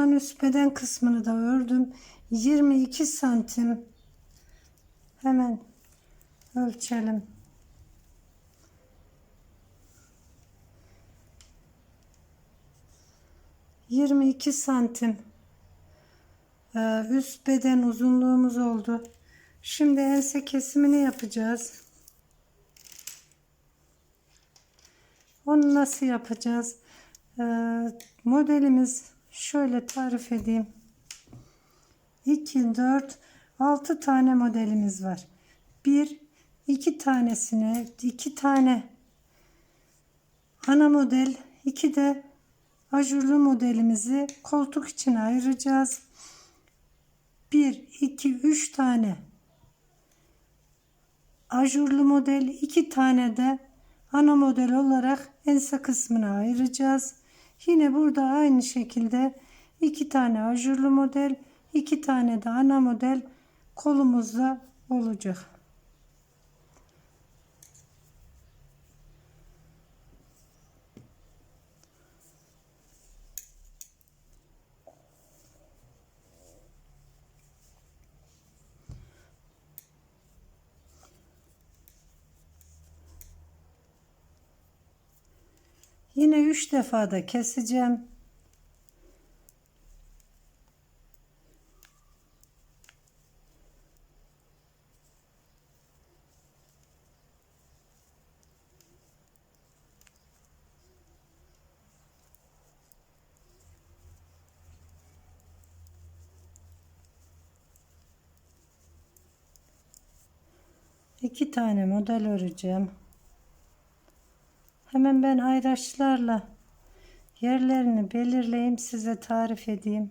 Koltuktan üst beden kısmını da ördüm. 22 santim. Hemen ölçelim. Yirmi iki santim ee, üst beden uzunluğumuz oldu. Şimdi ense kesimini yapacağız. Onu nasıl yapacağız? Ee, modelimiz şöyle tarif edeyim. 2, 4, 6 tane modelimiz var. Bir, iki tanesine, iki tane ana model, iki de ajurlu modelimizi koltuk için ayıracağız. 1, 2, 3 tane ajurlu model, 2 tane de ana model olarak ense kısmına ayıracağız. Yine burada aynı şekilde 2 tane ajurlu model, 2 tane de ana model kolumuzda olacak. Yine 3 defa da keseceğim. İki tane model öreceğim. Hemen ben ayraçlarla yerlerini belirleyeyim size tarif edeyim.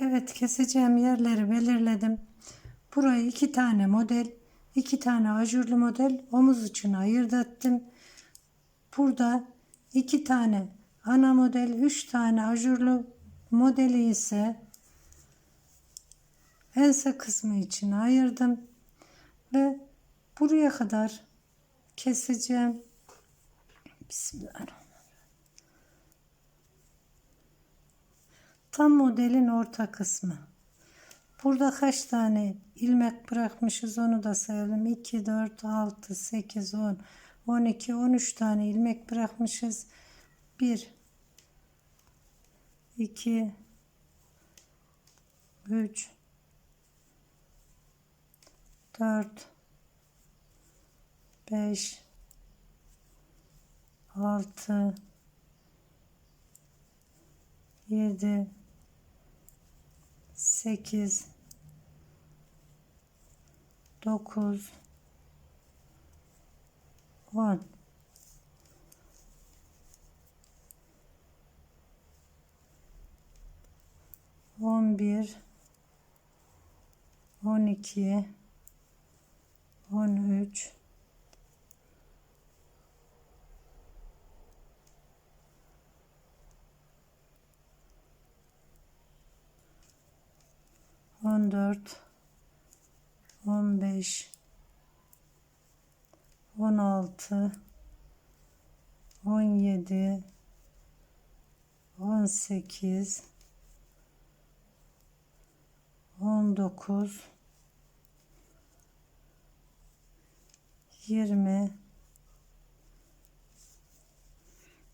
Evet keseceğim yerleri belirledim. Burayı iki tane model, iki tane ajurlu model omuz için ayırt ettim. Burada iki tane ana model, üç tane ajurlu modeli ise ense kısmı için ayırdım ve buraya kadar keseceğim. Bismillahirrahmanirrahim. Tam modelin orta kısmı. Burada kaç tane ilmek bırakmışız onu da sayalım. 2, 4, 6, 8, 10, 12, 13 tane ilmek bırakmışız. 1, 2 3 4 5 6 7 8 9 10 11 12 13 14 15 16 17 18 19 20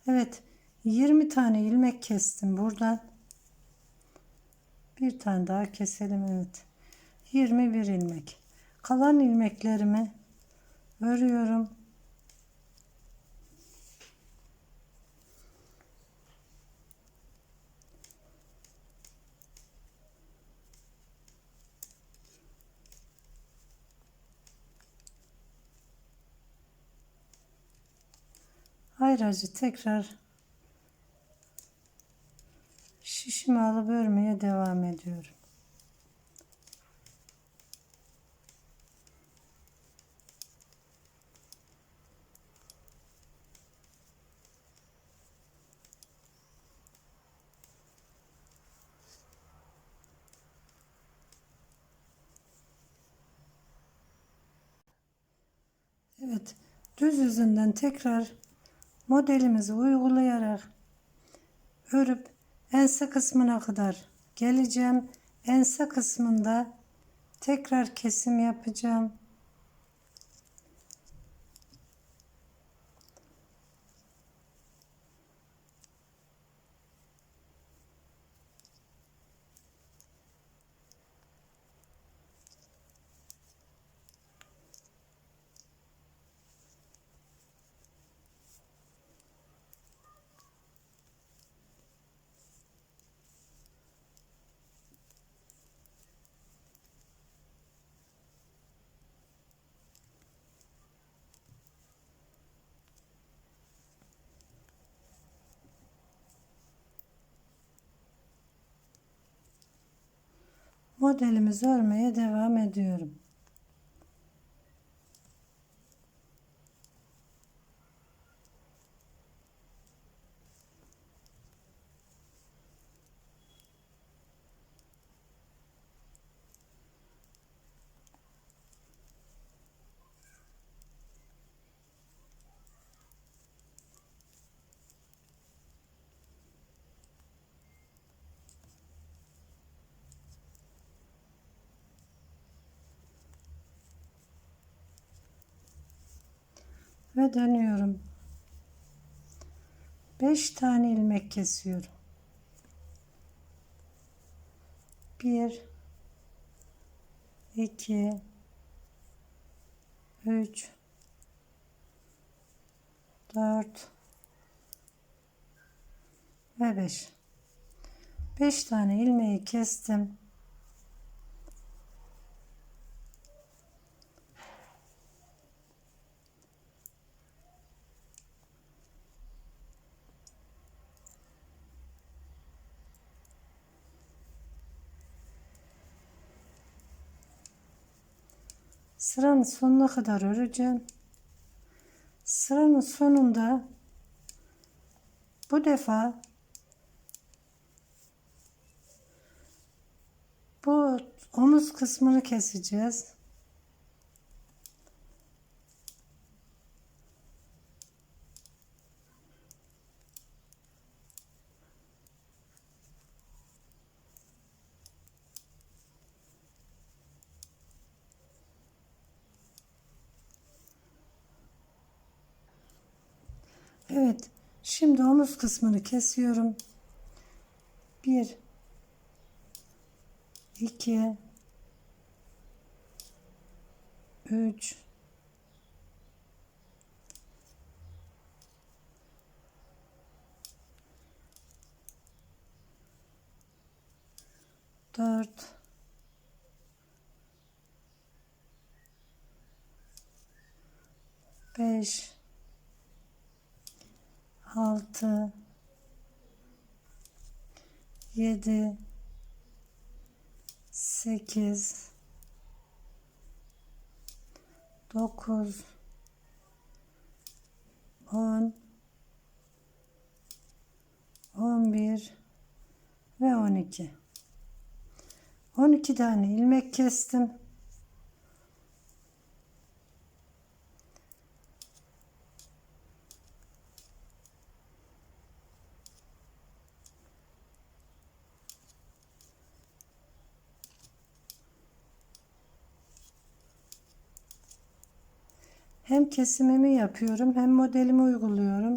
Evet 20 tane ilmek kestim buradan. Bir tane daha keselim evet. 21 ilmek. Kalan ilmeklerimi örüyorum hayracı tekrar şişimi alıp örmeye devam ediyorum. Evet düz yüzünden tekrar modelimizi uygulayarak örüp ense kısmına kadar geleceğim. Ense kısmında tekrar kesim yapacağım. Modelimizi örmeye devam ediyorum. Ve dönüyorum. 5 tane ilmek kesiyorum. 1 2 3 4 ve 5 5 tane ilmeği kestim. Sıranın sonuna kadar öreceğim. Sıranın sonunda bu defa bu omuz kısmını keseceğiz. Evet. Şimdi omuz kısmını kesiyorum. 1 2 3 4 5 altı, yedi, sekiz, dokuz, on, on bir ve on iki. On iki tane ilmek kestim. Hem kesimimi yapıyorum hem modelimi uyguluyorum.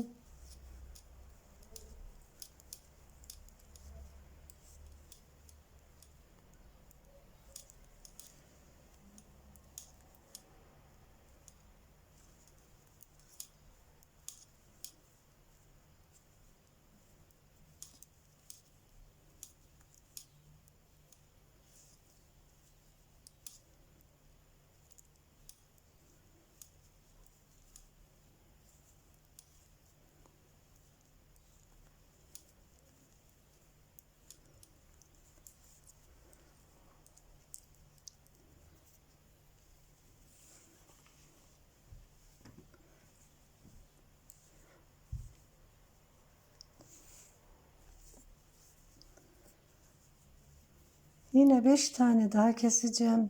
Yine 5 tane daha keseceğim.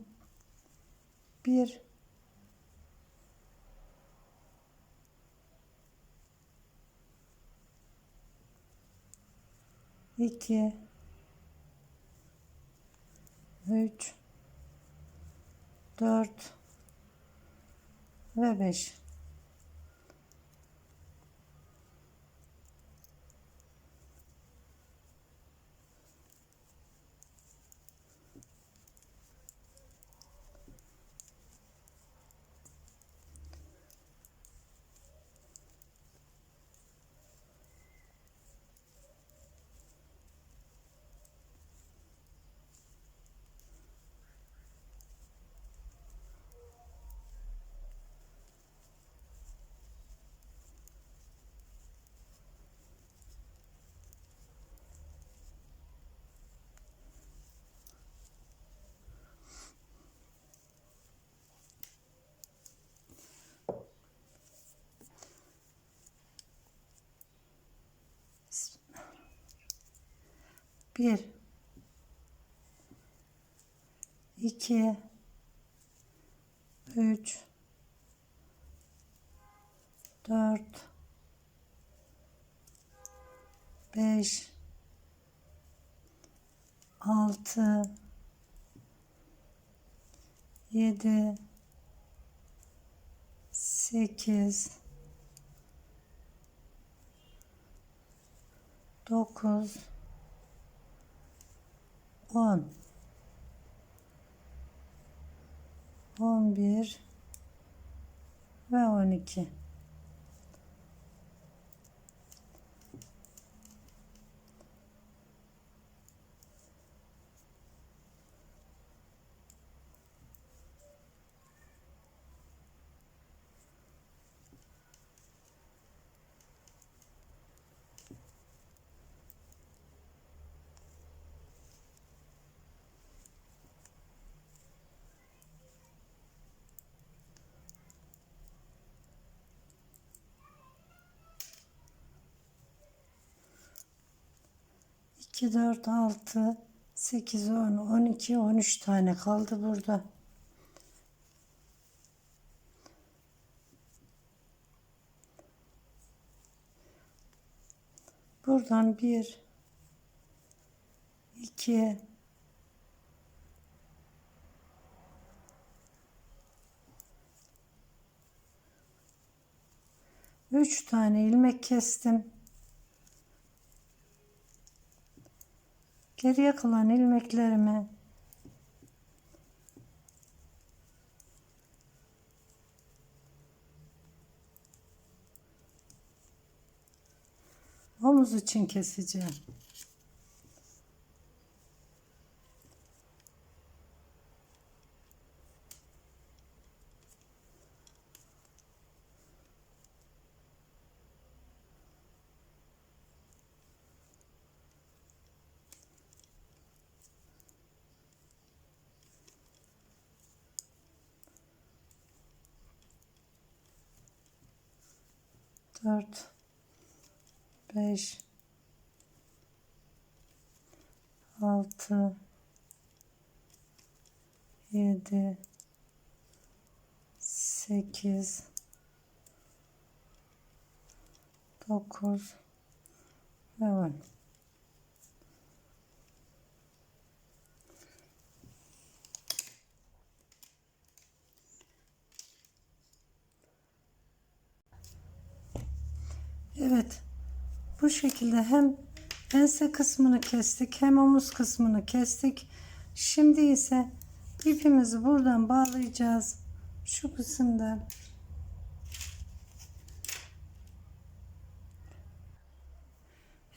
1 2 3 4 ve 5 1 2 3 4 5 6 7 8 9 10 11 ve 12 2 4 6 8 10 12 13 tane kaldı burada. Buradan 1 2 3 tane ilmek kestim. Geriye kalan ilmeklerimi omuz için keseceğim. Dört, beş, altı, yedi, sekiz, dokuz ve on. Evet. Bu şekilde hem ense kısmını kestik hem omuz kısmını kestik. Şimdi ise ipimizi buradan bağlayacağız. Şu kısımda.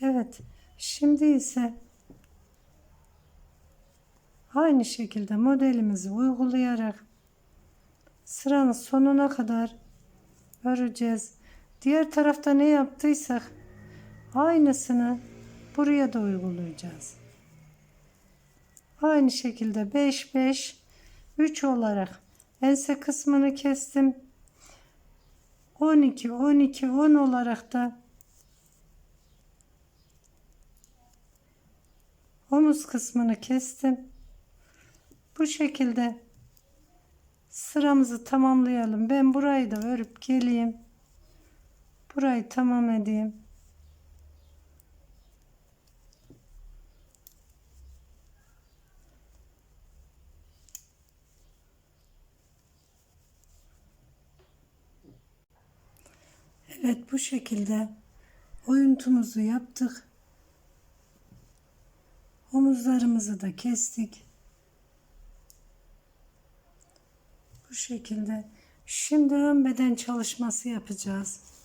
Evet. Şimdi ise aynı şekilde modelimizi uygulayarak sıranın sonuna kadar öreceğiz. Diğer tarafta ne yaptıysak aynısını buraya da uygulayacağız. Aynı şekilde 5 5 3 olarak ense kısmını kestim. 12 12 10 olarak da omuz kısmını kestim. Bu şekilde sıramızı tamamlayalım. Ben burayı da örüp geleyim. Burayı tamam edeyim. Evet bu şekilde oyuntumuzu yaptık. Omuzlarımızı da kestik. Bu şekilde. Şimdi ön beden çalışması yapacağız.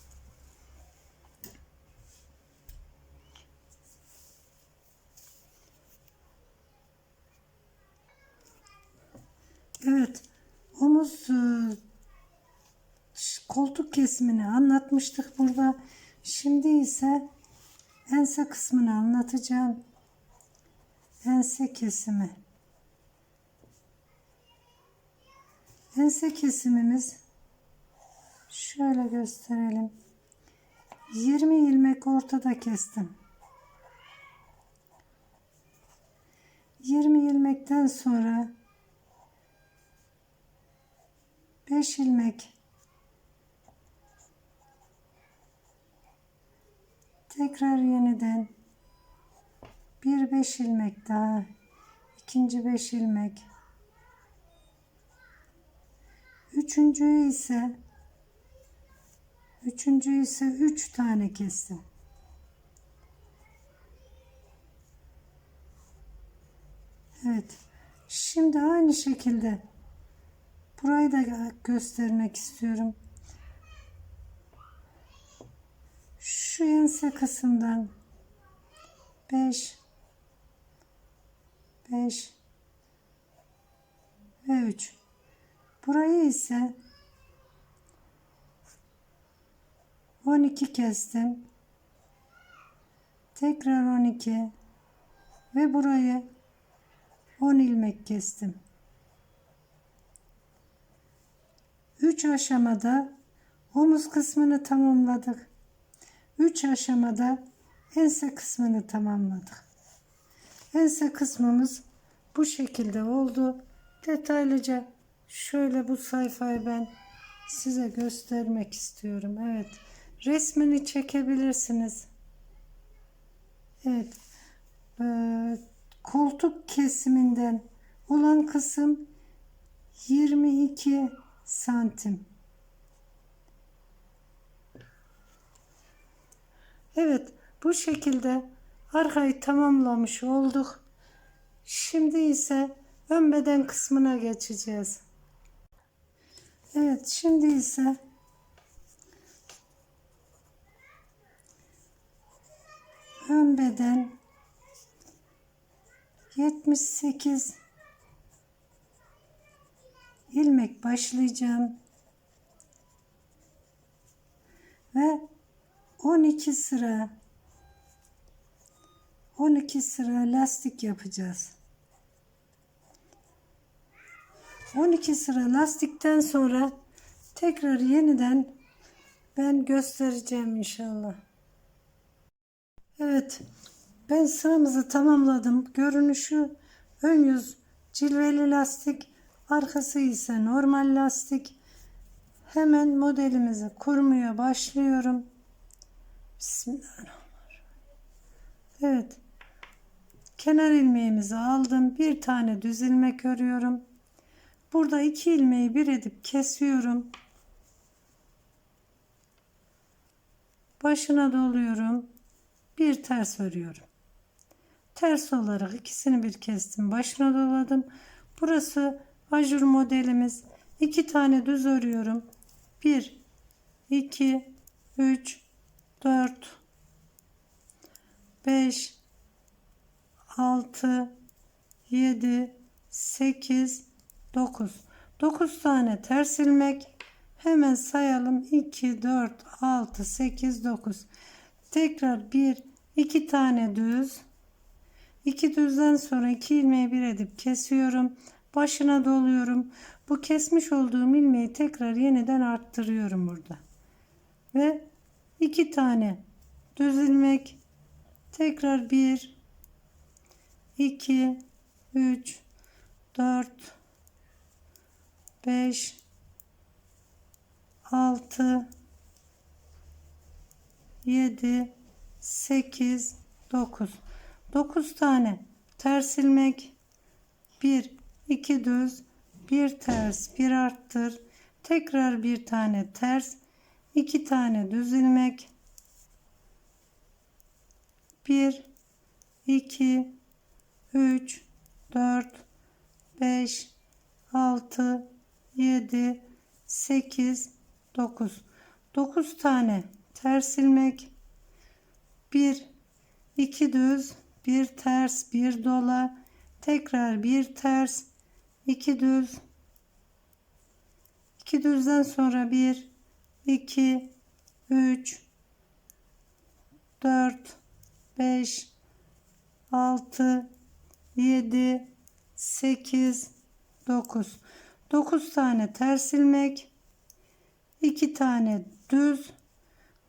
Kesimini anlatmıştık burada. Şimdi ise ense kısmını anlatacağım. Ense kesimi. Ense kesimimiz şöyle gösterelim. 20 ilmek ortada kestim. 20 ilmekten sonra 5 ilmek tekrar yeniden bir 5 ilmek daha ikinci 5 ilmek üçüncüyü ise üçüncüyü ise 3 tane kestim. Evet. Şimdi aynı şekilde Burayı da gö- göstermek istiyorum. Şu ense kısımdan 5 5 ve 3. Burayı ise 12 kestim. Tekrar 12 ve burayı 10 ilmek kestim. 3 aşamada omuz kısmını tamamladık. 3 aşamada ense kısmını tamamladık. Ense kısmımız bu şekilde oldu. Detaylıca şöyle bu sayfayı ben size göstermek istiyorum. Evet. Resmini çekebilirsiniz. Evet. Ee, koltuk kesiminden olan kısım 22 santim. Evet, bu şekilde arkayı tamamlamış olduk. Şimdi ise ön beden kısmına geçeceğiz. Evet, şimdi ise ön beden 78 ilmek başlayacağım. Ve 12 sıra 12 sıra lastik yapacağız. 12 sıra lastikten sonra tekrar yeniden ben göstereceğim inşallah. Evet. Ben sıramızı tamamladım. Görünüşü ön yüz cilveli lastik, arkası ise normal lastik. Hemen modelimizi kurmaya başlıyorum. Bismillahirrahmanirrahim. Evet. Kenar ilmeğimizi aldım. Bir tane düz ilmek örüyorum. Burada iki ilmeği bir edip kesiyorum. Başına doluyorum. Bir ters örüyorum. Ters olarak ikisini bir kestim. Başına doladım. Burası ajur modelimiz. İki tane düz örüyorum. 1 2 3 4 5 6 7 8 9 9 tane ters ilmek. Hemen sayalım. 2 4 6 8 9 tekrar 1 2 tane düz. 2 düzden sonra 2 ilmeği bir edip kesiyorum. Başına doluyorum. Bu kesmiş olduğum ilmeği tekrar yeniden arttırıyorum burada. Ve 2 tane düz ilmek tekrar 1 2 3 4 5 6 7 8 9 9 tane ters ilmek. 1 2 düz bir ters bir arttır. Tekrar bir tane ters 2 tane düz ilmek 1 2 3 4 5 6 7 8 9 9 tane ters ilmek. 1 2 düz bir ters bir dola. Tekrar bir ters 2 düz. 2 düzden sonra 1 2 3 4 5 6 7 8 9 9 tane ters ilmek 2 tane düz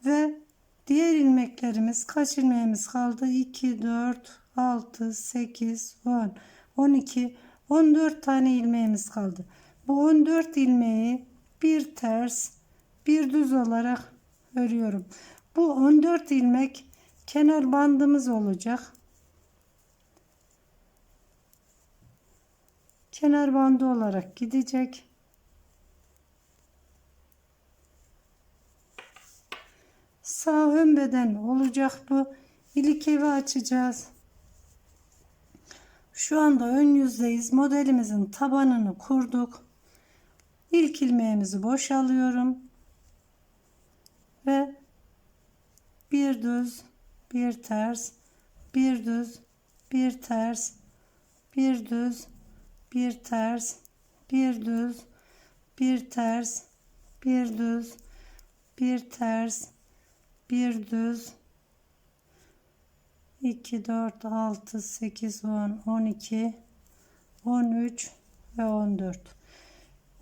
ve diğer ilmeklerimiz kaç ilmeğimiz kaldı? 2 4 6 8 10 12 14 tane ilmeğimiz kaldı. Bu 14 ilmeği bir ters bir düz olarak örüyorum bu 14 ilmek kenar bandımız olacak kenar bandı olarak gidecek. Sağ ön beden olacak bu. İlik evi açacağız. Şu anda ön yüzdeyiz. Modelimizin tabanını kurduk. İlk ilmeğimizi boşalıyorum. Ve bir düz, bir ters, bir düz, bir ters, bir düz, bir ters, bir düz, bir ters, bir düz, bir ters, bir düz, 2, 4, 6, 8, 10, 12, 13 ve 14.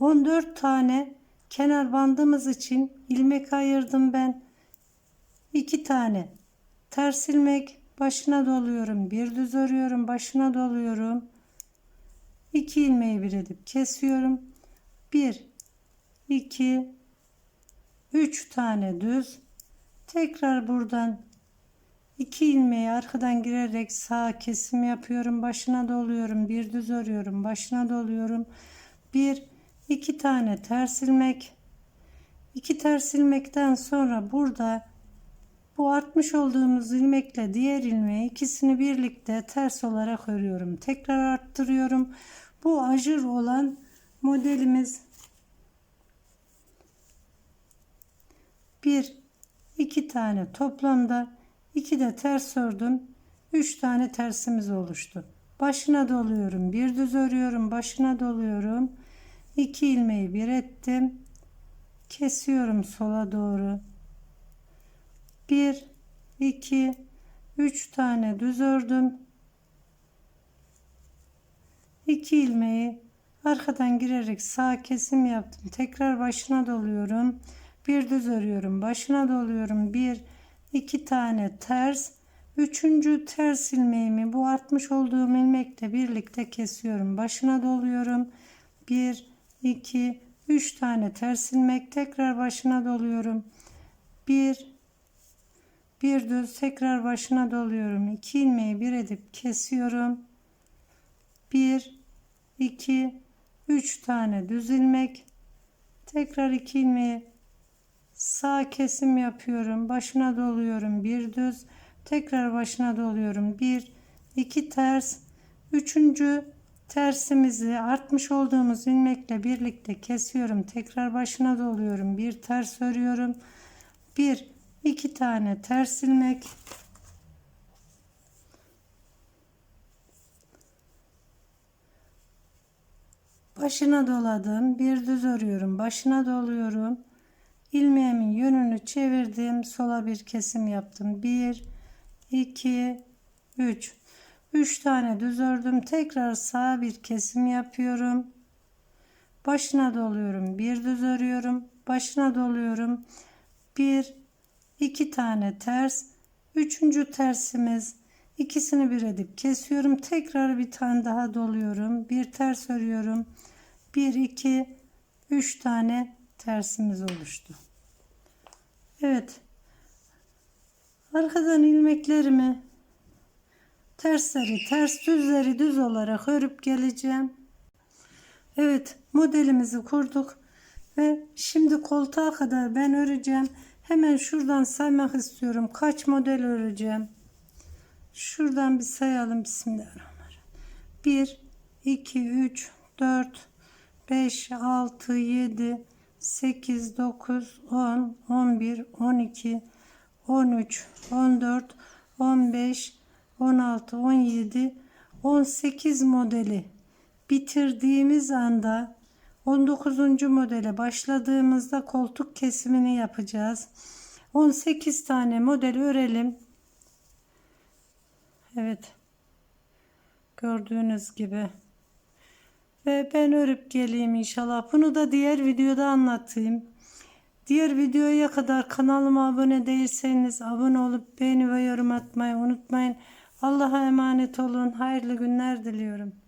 14 tane kenar bandımız için ilmek ayırdım ben. 2 tane ters ilmek başına doluyorum. Bir düz örüyorum, başına doluyorum. 2 ilmeği bir edip kesiyorum. 1 2 3 tane düz. Tekrar buradan 2 ilmeği arkadan girerek sağ kesim yapıyorum. Başına doluyorum. Bir düz örüyorum. Başına doluyorum. 1 2 tane ters ilmek. 2 ters ilmekten sonra burada bu artmış olduğumuz ilmekle diğer ilmeği ikisini birlikte ters olarak örüyorum. Tekrar arttırıyorum. Bu ajur olan modelimiz bir iki tane toplamda iki de ters ördüm. Üç tane tersimiz oluştu. Başına doluyorum. Bir düz örüyorum. Başına doluyorum. İki ilmeği bir ettim. Kesiyorum sola doğru. Bir, iki, üç tane düz ördüm. 2 ilmeği arkadan girerek sağ kesim yaptım. Tekrar başına doluyorum. Bir düz örüyorum. Başına doluyorum. Bir, iki tane ters. Üçüncü ters ilmeğimi bu artmış olduğum ilmekle birlikte kesiyorum. Başına doluyorum. Bir, iki, üç tane ters ilmek. Tekrar başına doluyorum. Bir, bir düz tekrar başına doluyorum. İki ilmeği bir edip kesiyorum. 1 2 3 tane düz ilmek tekrar 2 ilmeği sağ kesim yapıyorum başına doluyorum bir düz tekrar başına doluyorum 1 2 ters üçüncü tersimizi artmış olduğumuz ilmekle birlikte kesiyorum tekrar başına doluyorum bir ters örüyorum bir iki tane ters ilmek Başına doladım. Bir düz örüyorum. Başına doluyorum. ilmeğimin yönünü çevirdim. Sola bir kesim yaptım. 1 2 3 3 tane düz ördüm. Tekrar sağa bir kesim yapıyorum. Başına doluyorum. Bir düz örüyorum. Başına doluyorum. 1 2 tane ters. Üçüncü tersimiz ikisini bir edip kesiyorum. Tekrar bir tane daha doluyorum. Bir ters örüyorum. 1 2 3 tane tersimiz oluştu. Evet. Arkadan ilmeklerimi tersleri ters düzleri düz olarak örüp geleceğim. Evet modelimizi kurduk. Ve şimdi koltuğa kadar ben öreceğim. Hemen şuradan saymak istiyorum. Kaç model öreceğim? Şuradan bir sayalım. Bismillahirrahmanirrahim. 1, 2, 3, 4, 5, 6, 7, 8, 9, 10, 11, 12, 13, 14, 15, 16, 17, 18 modeli bitirdiğimiz anda 19. modele başladığımızda koltuk kesimini yapacağız. 18 tane model örelim. Evet. Gördüğünüz gibi. Ve ben örüp geleyim inşallah. Bunu da diğer videoda anlatayım. Diğer videoya kadar kanalıma abone değilseniz abone olup beğeni ve yorum atmayı unutmayın. Allah'a emanet olun. Hayırlı günler diliyorum.